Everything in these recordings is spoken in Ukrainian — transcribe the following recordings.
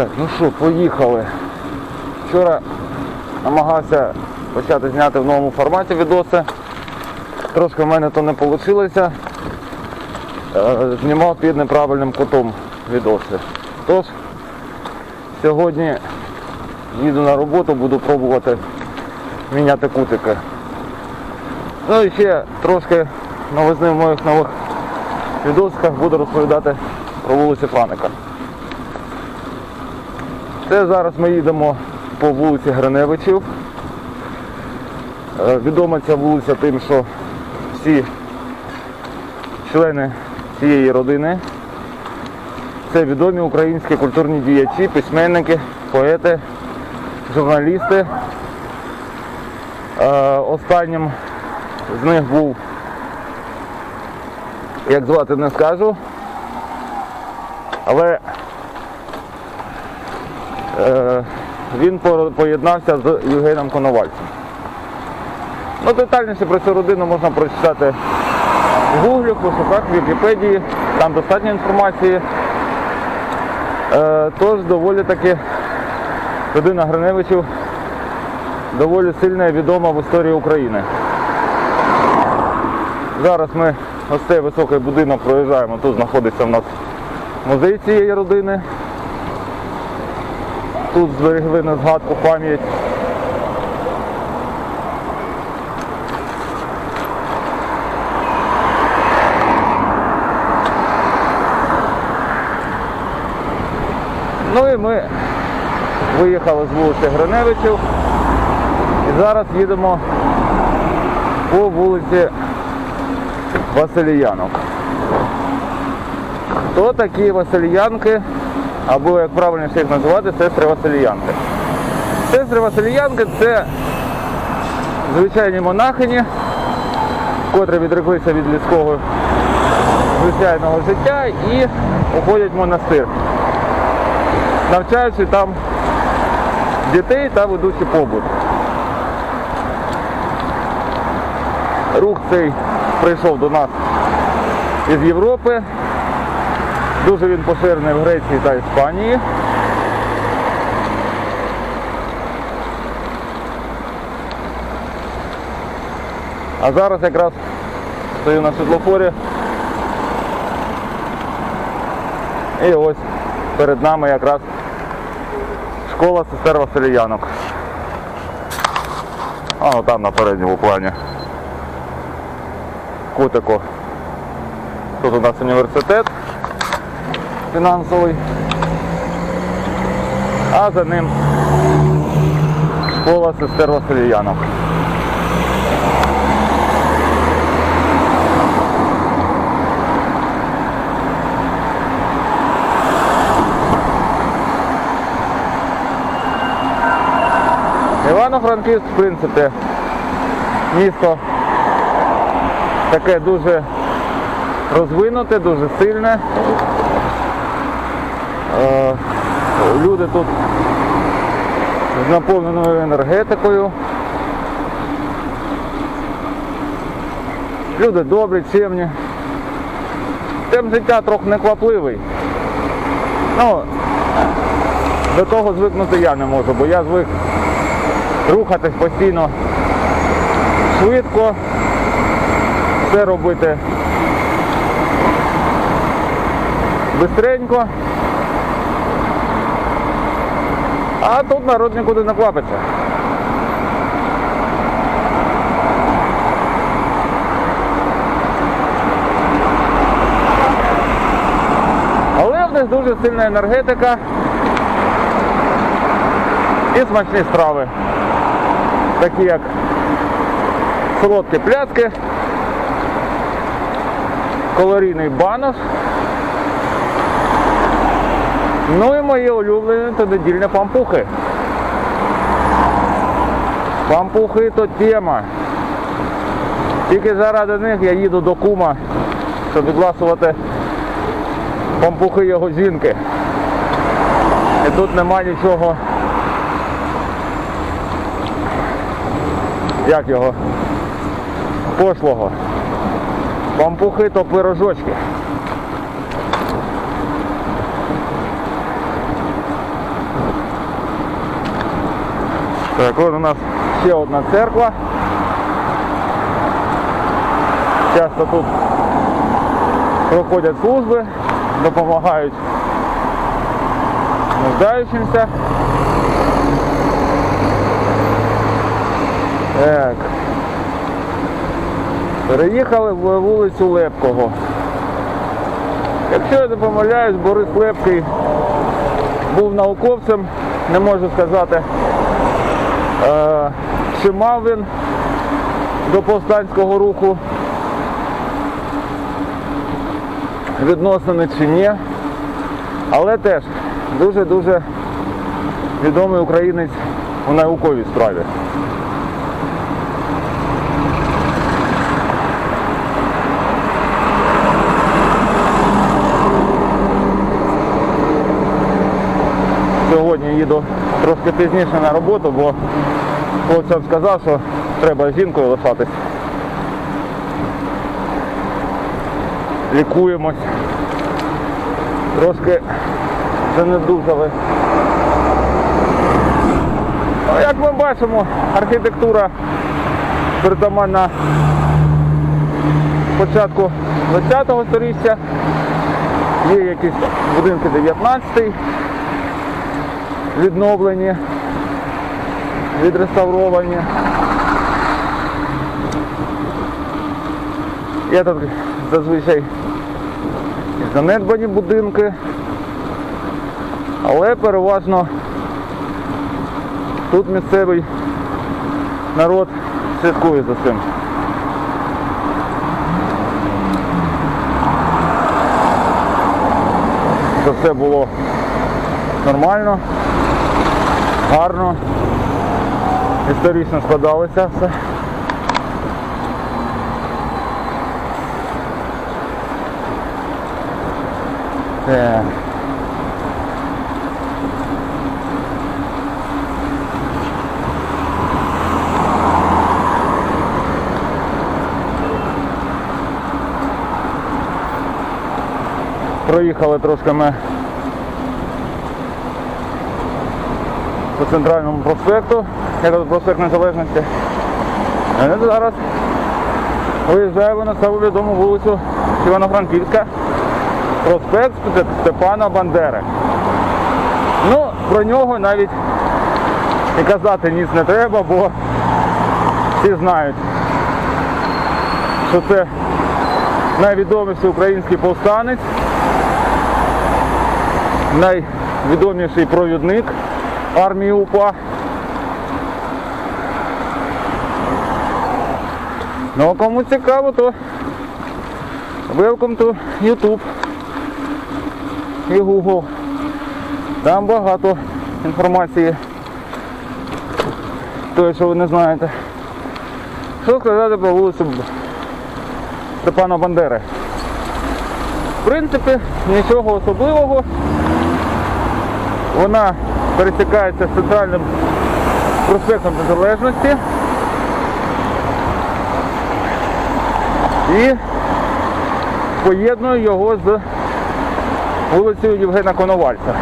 Так, ну що, поїхали. Вчора намагався почати зняти в новому форматі відоси. Трошки в мене то не вийшло. Е, Знімав під неправильним кутом відоси. Тож, сьогодні їду на роботу, буду пробувати міняти кутики. Ну і ще трошки новизни в моїх нових відосиках буду розповідати про вулицю Франика. Це зараз ми їдемо по вулиці Гриневичів. Е, Відома ця вулиця тим, що всі члени цієї родини це відомі українські культурні діячі, письменники, поети, журналісти. Е, Останнім з них був, як звати не скажу, але він поєднався з Євгеном Коновальцем. Ну, детальніше про цю родину можна прочитати в Гуглі, пошуках, в Вікіпедії, там достатньо інформації. Е, тож доволі таки родина Гриневичів доволі сильна і відома в історії України. Зараз ми ось цей високий будинок проїжджаємо, тут знаходиться в нас музей цієї родини. Тут зберегли на згадку пам'ять. Ну і ми виїхали з вулиці Гриневичів і зараз їдемо по вулиці Василіянок. Хто такі Васильянки, або як правильніше їх називати, сестри Васильянки. Сестри Васильянки це звичайні монахині, котрі відреклися від людського звичайного життя і уходять в монастир, навчаючи там дітей та ведучи побут. Рух цей прийшов до нас із Європи. Дуже він поширений в Греції та Іспанії. А зараз якраз стою на світлофорі. І ось перед нами якраз школа сестер Василіянок. А ну там на передньому плані. Кутику. Тут у нас університет фінансовий. А за ним школа сестер Васильянок. Івано-Франківськ, в принципі, місто таке дуже розвинуте, дуже сильне. Е, Люди тут з наповненою енергетикою. Люди добрі, чемні. Темп життя трохи неквапливий. Ну, до того звикнути я не можу, бо я звик рухатись постійно швидко, все робити бистренько. А тут народ нікуди не квапиться. Але в них дуже сильна енергетика і смачні страви, такі як солодкі пляцки, калорійний банош, ну і мої улюблені то недільні пампухи. Пампухи то тема. Тільки заради них я їду до кума, щоб відласувати пампухи його жінки. І тут нема нічого. Як його? Пошлого. Пампухи то пирожочки. Так, от у нас ще одна церква. Часто тут проходять служби, допомагають нуждаючимся. Так. Переїхали в вулицю Лепкого. Якщо я не помиляюсь, Борис Лепкий був науковцем, не можу сказати, чи мав він до повстанського руху відносини чи ні. Але теж дуже-дуже відомий українець у науковій справі. Сьогодні їду трошки пізніше на роботу, бо хлопцям сказав, що треба жінкою лишатись. Лікуємось. Трошки занедужали. Ну, як ми бачимо, архітектура притаманна початку 20-го сторіччя. Є якісь будинки 19-й відновлені, відреставровані. Є тут зазвичай занедбані будинки, але переважно тут місцевий народ слідкує за цим. Щоб все було нормально, гарно, історично складалося все. Так. Проїхали трошки ми по центральному проспекту, як проспект Незалежності. Ми зараз виїжджаємо на саму відому вулицю Івано-Франківська, проспект Степана Бандери. Ну, про нього навіть і казати ніц не треба, бо всі знають, що це найвідоміший український повстанець, найвідоміший провідник армії УПА. Ну, а кому цікаво, то welcome to YouTube і Google. Там багато інформації. Той, що ви не знаєте. Що сказати про вулицю Степана Бандери? В принципі, нічого особливого. Вона пересікається з центральним проспектом Незалежності. І поєднує його з вулицею Євгена Коновальця.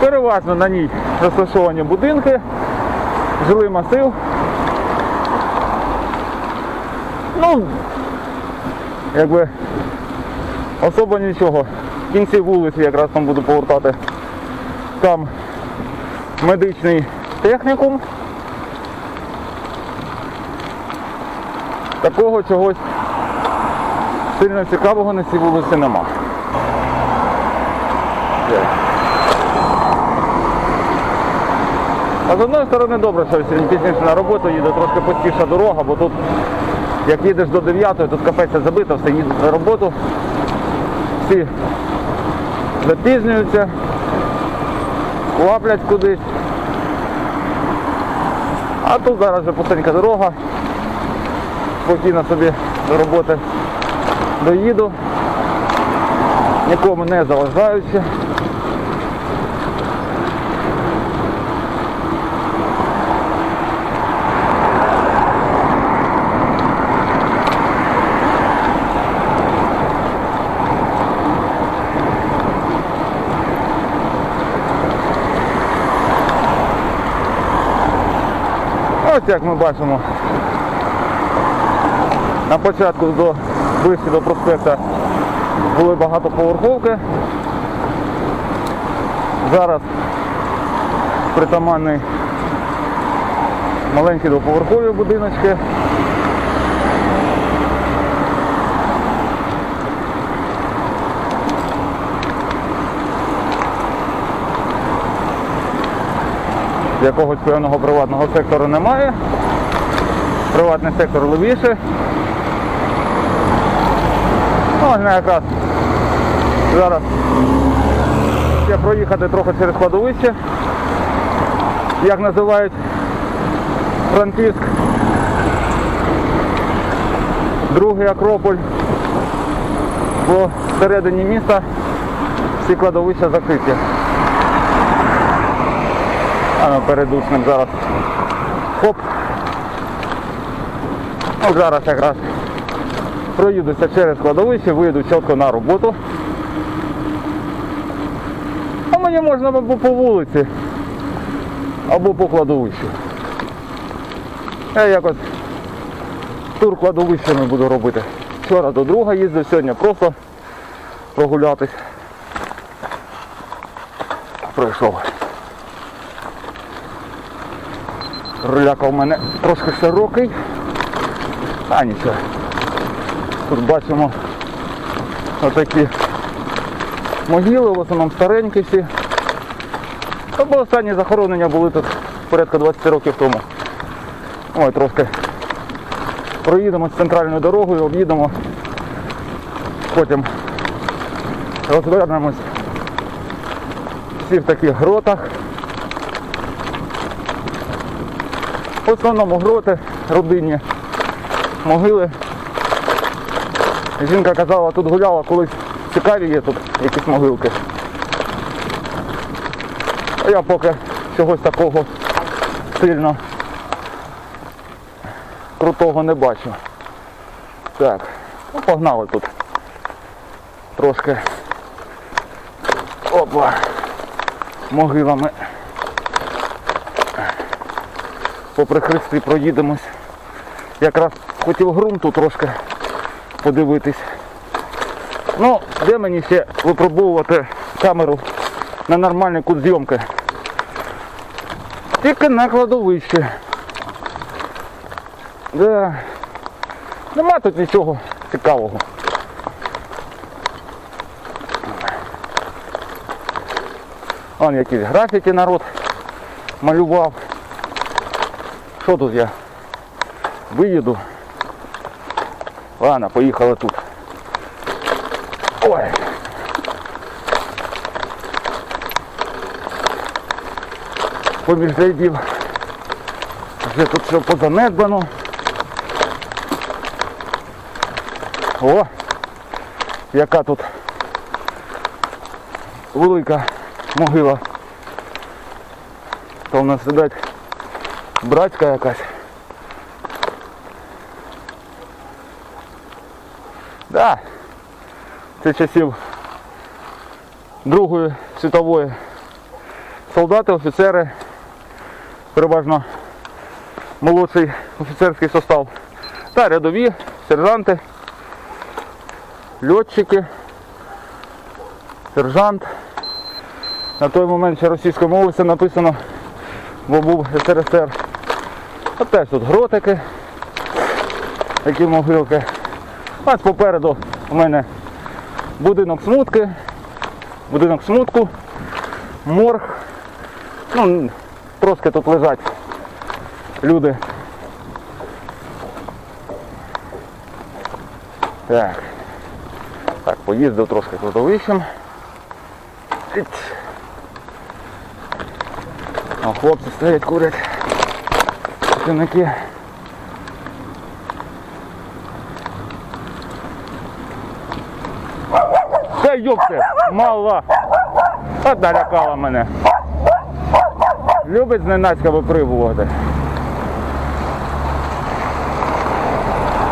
Переважно на ній розташовані будинки, жилий масив. Ну, якби особо нічого. В кінці вулиці якраз там буду повертати. Там медичний технікум. Такого чогось сильно цікавого на цій вулиці нема. А з одної сторони добре, що пізніше на роботу їде трошки пустіша дорога, бо тут як їдеш до 9, тут кафе забито, все їдуть на роботу. Всі запізнюються, кваплять кудись. А тут зараз вже пустенька дорога. Спокійно собі до роботи доїду, нікому не заважаючи. Ось як ми бачимо, на початку до ближче до проспекта були багатоповерховки. Зараз притаманний маленькі двоповерхові будиночки. Якогось певного приватного сектору немає. Приватний сектор левіше. Ну, якраз зараз ще проїхати трохи через кладовище. Як називають Франківськ. Другий Акрополь. Бо всередині міста всі кладовища закриті. А ну перейду з ним зараз. Хоп. Ну, зараз якраз проїдуся через кладовище, вийду чітко на роботу. А мені можна або по вулиці, або по кладовищу. Я якось тур кладовищами буду робити. Вчора до друга їздив, сьогодні просто прогулятись. Пройшов. Руляка у мене трошки широкий. А нічого. Тут бачимо отакі могили, в основному старенькі всі. Або останні захоронення були тут порядка 20 років тому. Ой, трошки проїдемо з центральною дорогою, об'їдемо, потім розвернемось всі в таких гротах. В основному гроти, родинні, могили. Жінка казала, тут гуляла колись цікаві є тут якісь могилки. А я поки чогось такого сильно крутого не бачу. Так, ну погнали тут. Трошки опа могилами. Попри хрести проїдемось. Якраз хотів ґрунту трошки подивитись. Ну, де мені ще випробовувати камеру на нормальний кут зйомки? Тільки на кладовищі. Да. Нема тут нічого цікавого. Вон якісь графіті народ малював. Що тут я? Виїду. Ладно, поїхали тут. Ой. Поміж рядів. Вже тут все позанедбано. О! Яка тут велика могила. То в нас сидить братська якась. Да. Це часів Другої світової солдати, офіцери, переважно молодший офіцерський состав та рядові, сержанти, льотчики, сержант. На той момент ще російською мовою все написано, бо був СРСР. От теж тут гротики, такі могилки. Ось попереду у мене будинок смутки, будинок смутку, морг. Ну, трошки тут лежать люди. Так. Так, поїздив трошки кладовищем. О, хлопці стоять, курять. Працівники. Та йопте, мала. От налякала мене. Любить зненацька випригувати.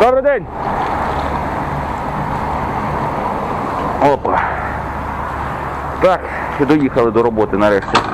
Добрий день. Опа. Так, і доїхали до роботи нарешті.